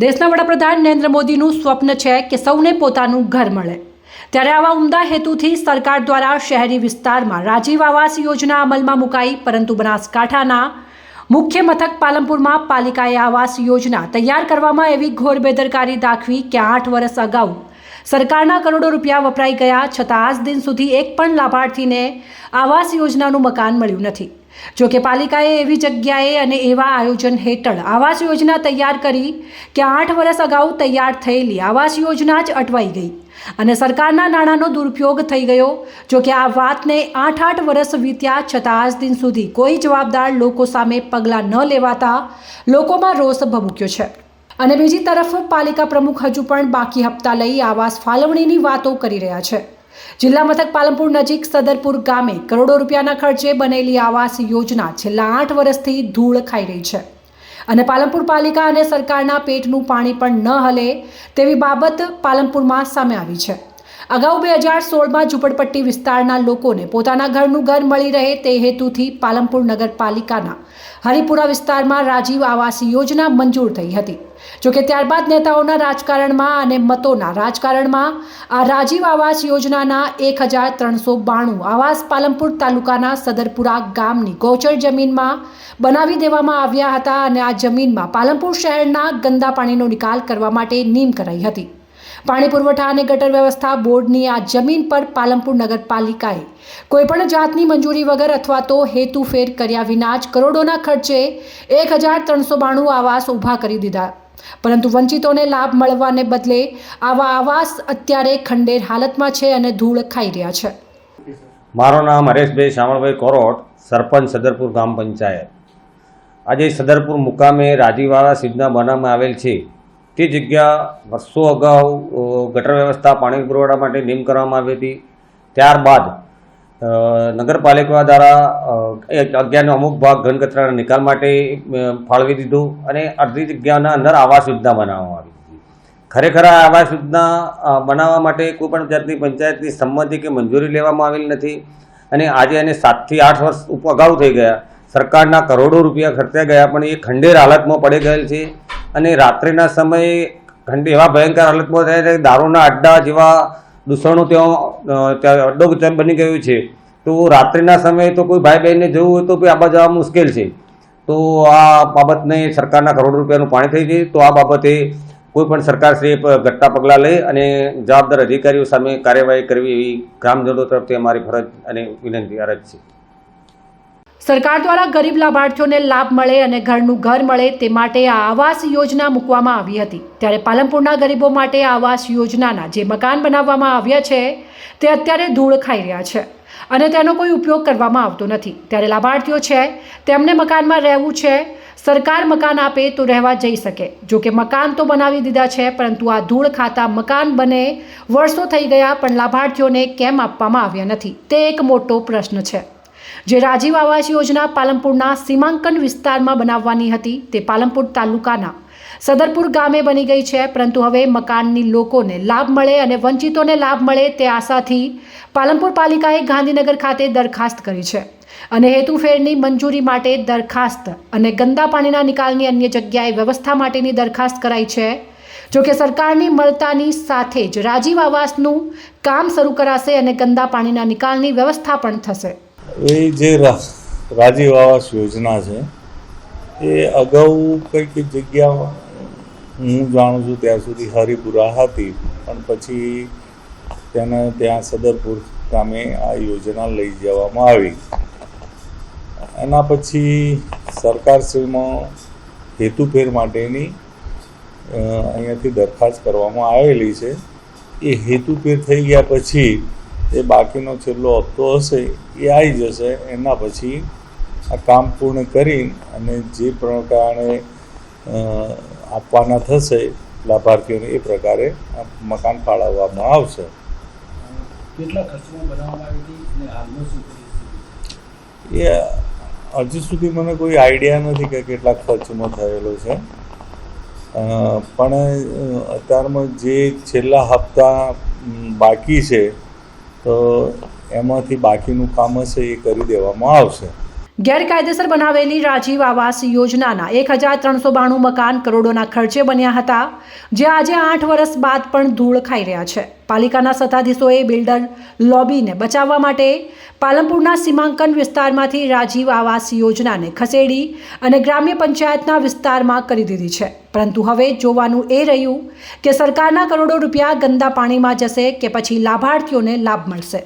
દેશના વડાપ્રધાન નરેન્દ્ર મોદીનું સ્વપ્ન છે કે સૌને પોતાનું ઘર મળે. ત્યારે આવા ઉમદા હેતુથી સરકાર દ્વારા શહેરી વિસ્તારમાં રાજીવ આવાસ યોજના અમલમાં મુકાઈ, પરંતુ બનાસકાંઠાના મુખ્ય મથક પાલનપુરમાં પાલિકાએ આવાસ યોજના તૈયાર કરવામાં એવી ઘોર બેદરકારી દાખવી કે આઠ વર્ષ અગાઉ સરકારના કરોડો રૂપિયા વપરાઈ ગયા, છતાં આજ દિન સુધી એક પણ લાભાર્થીને આવાસ યોજનાનું મકાન મળ્યું નથી. જો કે પાલિકાએ એવી જગ્યાએ અને એવા આયોજન હેઠળ આવાસ યોજના તૈયાર કરી કે આઠ વર્ષ અગાઉ તૈયાર થયેલી આવાસ યોજના જ અટવાઈ ગઈ. અને સરકારના નાણાંનો દુરુપયોગ થઈ ગયો. જો કે આ વાતને આઠ આઠ વર્ષ વીત્યા છતાં આજ દિન સુધી કોઈ જવાબદાર લોકો સામે પગલાં ન લેવાતા લોકોમાં રોષ ભભૂક્યો છે. અને બીજી તરફ પાલિકા પ્રમુખ હજુ પણ બાકી હપ્તા લઈ આવાસ ફાળવણીની વાતો કરી રહ્યા છે. જિલ્લા મથક પાલનપુર નજીક સદરપુર ગામે કરોડો રૂપિયાના ખર્ચે બનેલી આવાસ યોજના છેલ્લા આઠ વર્ષથી ધૂળ ખાઈ રહી છે. અને પાલનપુર પાલિકા અને સરકારના પેટનું પાણી પણ ન હલે તેવી બાબત પાલનપુરમાં સામે આવી છે. અગાઉ બે હજાર સોળમાં ઝૂંપડપટ્ટી વિસ્તારના લોકોને પોતાના ઘરનું ઘર મળી રહે તે હેતુથી પાલનપુર નગરપાલિકાના હરિપુરા વિસ્તારમાં રાજીવ આવાસ યોજના મંજૂર થઈ હતી. જોકે ત્યારબાદ નેતાઓના રાજકારણમાં અને મતોના રાજકારણમાં આ રાજીવ આવાસ યોજનાના એક હજાર ત્રણસો બાણું આવાસ પાલનપુર તાલુકાના સદરપુરા ગામની ગૌચર જમીનમાં બનાવી દેવામાં આવ્યા હતા અને આ જમીનમાં પાલનપુર શહેરના ગંદા પાણીનો નિકાલ કરવા માટે નીમ કરાઈ હતી. પાણી પુરવઠા અને ગટર વ્યવસ્થા બોર્ડની આ જમીન પર પાલનપુર નગરપાલિકાએ કોઈપણ જાતની મંજૂરી વગર અથવા તો હેતુફેર કર્યા વિના જ કરોડોના ખર્ચે એક હજાર ત્રણસો બાણું આવાસ ઊભા કરી દીધા. પરંતુ વંચિતોને લાભ મળવાને બદલે આવા આવાસ અત્યારે ખંડેર હાલતમાં છે અને ધૂળ ખાઈ રહ્યા છે. મારું નામ હરેશભાઈ શામળભાઈ કોરોટ, સરપંચ સદરપુર ગ્રામ પંચાયત. આજે સદરપુર મુકામે રાજીવ આવાસ યોજના બનાવવામાં આવેલ છે. તે જગ્યા વર્ષો અગાઉ ગટર વ્યવસ્થા પાણી પુરવઠા માટે નીમ કરવામાં આવી હતી. ત્યારબાદ નગરપાલિકા દ્વારા જગ્યાનો અમુક ભાગ ઘન કચરાના નિકાલ માટે ફાળવી દીધો અને અડધી જગ્યાના અંદર આવાસ યોજના બનાવવામાં આવી ખરેખર આ આવાસ યોજના બનાવવા માટે કોઈપણ જાતની પંચાયતની સંમતિ કે મંજૂરી લેવામાં આવેલ નથી અને આજે એને સાતથી આઠ વર્ષ અગાઉ થઈ ગયા. સરકારના કરોડો રૂપિયા ખર્ચાઈ ગયા, પણ એ ખંડેર હાલતમાં પડી ગયેલ છે. અને રાત્રિના સમયે ખંડે એવા ભયંકર હાલતમાં થયા છે દારૂના અડ્ડા જેવા દૂષણો ત્યાં ત્યાં અડ્ડો બની ગયું છે. તો રાત્રિના સમયે તો કોઈ ભાઈ બહેનને જવું હોય તો આ આબા જવા મુશ્કેલ છે. તો આ બાબતને સરકારના કરોડ રૂપિયાનું પાણી થઈ ગયું તો આ બાબતે કોઈ પણ સરકારશ્રીએ ઘટતા પગલાં લઈ અને જવાબદાર અધિકારીઓ સામે કાર્યવાહી કરવી એવી ગ્રામજનો તરફથી અમારી ફરજ અને વિનંતી અરજ છે. સરકાર દ્વારા ગરીબ લાભાર્થીઓને લાભ મળે અને ઘરનું ઘર મળે તે માટે આ આવાસ યોજના મૂકવામાં આવી હતી. ત્યારે પાલનપુરના ગરીબો માટે આવાસ યોજનાના જે મકાન બનાવવામાં આવ્યા છે, તે અત્યારે ધૂળ ખાઈ રહ્યા છે અને તેનો કોઈ ઉપયોગ કરવામાં આવતો નથી. ત્યારે લાભાર્થીઓ છે, તેમને મકાનમાં રહેવું છે, સરકાર મકાન આપે તો રહેવા જઈ શકે. જો કે મકાન તો બનાવી દીધા છે, પરંતુ આ ધૂળ ખાતા મકાન બને વર્ષો થઈ ગયા, પણ લાભાર્થીઓને કેમ આપવામાં આવ્યા નથી? તે એક મોટો પ્રશ્ન છે. જે રાજીવ આવાસ યોજના પાલનપુરના સીમાંકન વિસ્તારમાં બનાવવાની હતી, તે પાલનપુર તાલુકાના સદરપુર ગામે બની ગઈ છે, પરંતુ હવે મકાનની લોકોને લાભ મળે અને વંચિતોને લાભ મળે તે આશાથી પાલનપુર પાલિકાએ ગાંધીનગર ખાતે દરખાસ્ત કરી છે. અને હેતુફેરની મંજૂરી માટે દરખાસ્ત અને ગંદા પાણીના નિકાલની અન્ય જગ્યાએ વ્યવસ્થા માટેની દરખાસ્ત કરાઈ છે. જો કે સરકારની મળતાની સાથે જ રાજીવ આવાસનું કામ શરૂ કરાશે અને ગંદા પાણીના નિકાલની વ્યવસ્થા પણ થશે. એ જે રાજીવ આવાસ યોજના છે, એ અગાઉ કંઈક જગ્યા હું જાણું છું ત્યાં સુધી હરિપુરા હતી, પણ પછી તેને ત્યાં સદરપુર ગામે આ યોજના લઈ જવામાં આવી. એના પછી સરકારશ્રીમાં હેતુફેર માટેની અહીંયાથી દરખાસ્ત કરવામાં આવેલી છે. એ હેતુફેર થઈ ગયા પછી એ બાકીનો છેલ્લો હપ્તો હશે એ આવી જશે. એના પછી આ કામ પૂર્ણ કરી અને જે પ્રકારે આપવાના થશે લાભાર્થીઓને એ પ્રકારે આ મકાન ફાળવવામાં આવશે. કેટલા ખર્ચમાં બનાવવામાં આવી હતી અને હાલમાં શું પરિસ્થિતિ એ હજુ સુધી મને કોઈ આઈડિયા નથી કે કેટલા ખર્ચમાં થયેલો છે. પણ અત્યારમાં જે છેલ્લા હપ્તા બાકી છે તો એમાંથી બાકીનું કામ હશે એ કરી દેવામાં આવશે. ગેરકાયદેસર બનાવેલી રાજીવ આવાસ યોજનાના એક હજાર ત્રણસો બાણું મકાન કરોડોના ખર્ચે બન્યા હતા, જે આજે આઠ વર્ષ બાદ પણ ધૂળ ખાઈ રહ્યા છે. પાલિકાના સત્તાધીશોએ બિલ્ડર લોબીને બચાવવા માટે પાલનપુરના સીમાંકન વિસ્તારમાંથી રાજીવ આવાસ યોજનાને ખસેડી અને ગ્રામ્ય પંચાયતના વિસ્તારમાં કરી દીધી છે. પરંતુ હવે જોવાનું એ રહ્યું કે સરકારના કરોડો રૂપિયા ગંદા પાણીમાં જશે કે પછી લાભાર્થીઓને લાભ મળશે.